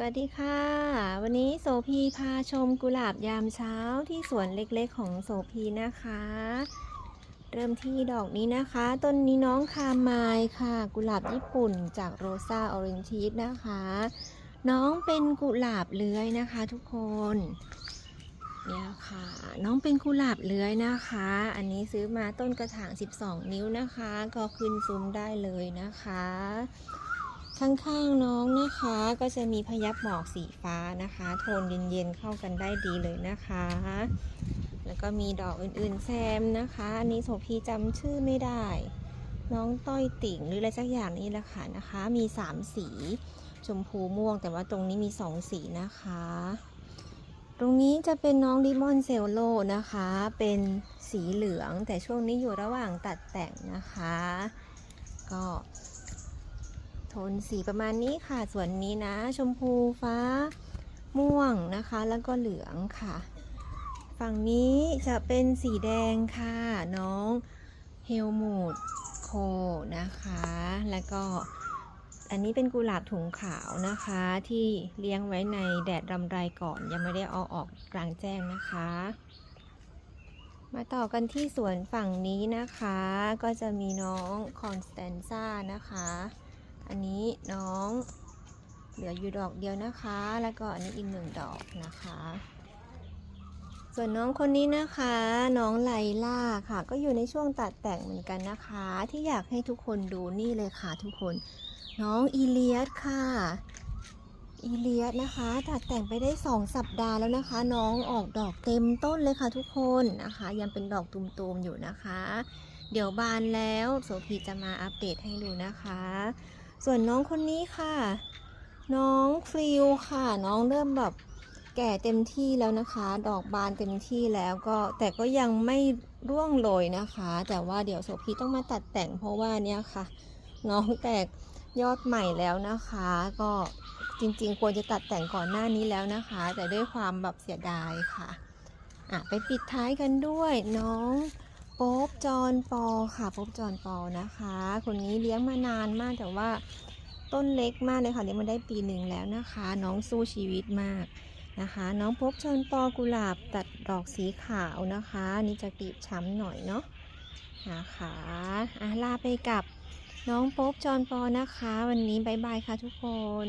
สวัสดีค่ะ วันนี้โสพีพาชมกุหลาบยามเช้าที่สวนเล็กๆของโสพีนะคะ เริ่มที่ดอกนี้นะคะ ต้นนี้น้องคามายค่ะ กุหลาบญี่ปุ่นจากโรซาออเรนชีสนะคะ น้องเป็นกุหลาบเลื้อยนะคะทุกคนเนี่ยค่ะ น้องเป็นกุหลาบเลื้อยนะคะ อันนี้ซื้อมาต้นกระถาง 12 นิ้วนะคะ ก็ขึ้นซุ้มได้เลยนะคะ ข้างๆน้องนะคะก็จะมีพยับหมอกสีฟ้านะคะ โทนเย็นๆเข้ากันได้ดีเลยนะคะ แล้วก็มีดอกอื่นๆแซมนะคะอันนี้โสพีจำชื่อไม่ได้ น้องต้อยติ่งหรืออะไรสักอย่างนี้แหละค่ะนะคะ มี 3 สีชมพูม่วง แต่ว่าตรงนี้มี 2 สีนะคะ ตรงนี้จะเป็นน้องลิมอนเซลโลนะคะ เป็นสีเหลืองแต่ช่วงนี้อยู่ระหว่างตัดแต่งนะคะ ก็ โทนสีประมาณนี้ค่ะ ส่วนนี้นะ ชมพูฟ้าม่วงนะคะ แล้วก็เหลืองค่ะ ฝั่งนี้จะเป็นสีแดงค่ะ น้องเฮลมูดโคนะคะ แล้วก็อันนี้เป็นกุหลาบถุงขาวนะคะที่เลี้ยงไว้ในแดดรำไรก่อนยังไม่ได้เอาออกกลางแจ้งนะคะ มาต่อกันที่สวนฝั่งนี้นะคะ ก็จะมีน้องคอนสแตนซ่านะคะ นนี้น้อง เหลืออยู่ดอกเดียวนะคะ แล้วก็อันนี้อีกหนึ่งดอกนะคะ ส่วนน้องคนนี้นะคะ น้องไลล่าค่ะ ก็อยู่ในช่วงตัดแต่งเหมือนกันนะคะ ที่อยากให้ทุกคนดูนี่เลยค่ะทุกคน น้องอีเลียสค่ะอีเลียสนะคะตัดแต่งไปได้สองสัปดาห์แล้วนะคะ น้องออกดอกเต็มต้นเลยค่ะทุกคนนะคะ ยังเป็นดอกตุมๆอยู่นะคะ เดี๋ยวบานแล้วโสพีจะมาอัปเดตให้ดูนะคะ ส่วนน้องคนนี้ค่ะ น้องฟิลค่ะ น้องเริ่มแบบแก่เต็มที่แล้วนะคะ ดอกบานเต็มที่แล้วก็แต่ก็ยังไม่ร่วงโรยนะคะ แต่ว่าเดี๋ยวโสพีต้องมาตัดแต่งเพราะว่าเนี่ยค่ะ น้องแตกยอดใหม่แล้วนะคะ ก็จริงๆ ควรจะตัดแต่งก่อนหน้านี้แล้วนะคะ แต่ด้วยความแบบเสียดายค่ะอะไปปิดท้ายกันด้วยน้อง ป๊บจอนปอค่ะป๊บจอนปอนะคะ คนนี้เลี้ยงมานานมากแต่ว่าต้นเล็กมากเลยค่ะเลี้ยงมาได้ปีหนึ่งแล้วนะคะ น้องสู้ชีวิตมากนะคะ น้องป๊บจอนปอกุหลาบตัดดอกสีขาวนะคะ นี่จะกรีบช้ำหน่อยเนาะนะคะอะลาไปกับน้องป๊บจอนปอนะคะ วันนี้บายบายค่ะทุกคน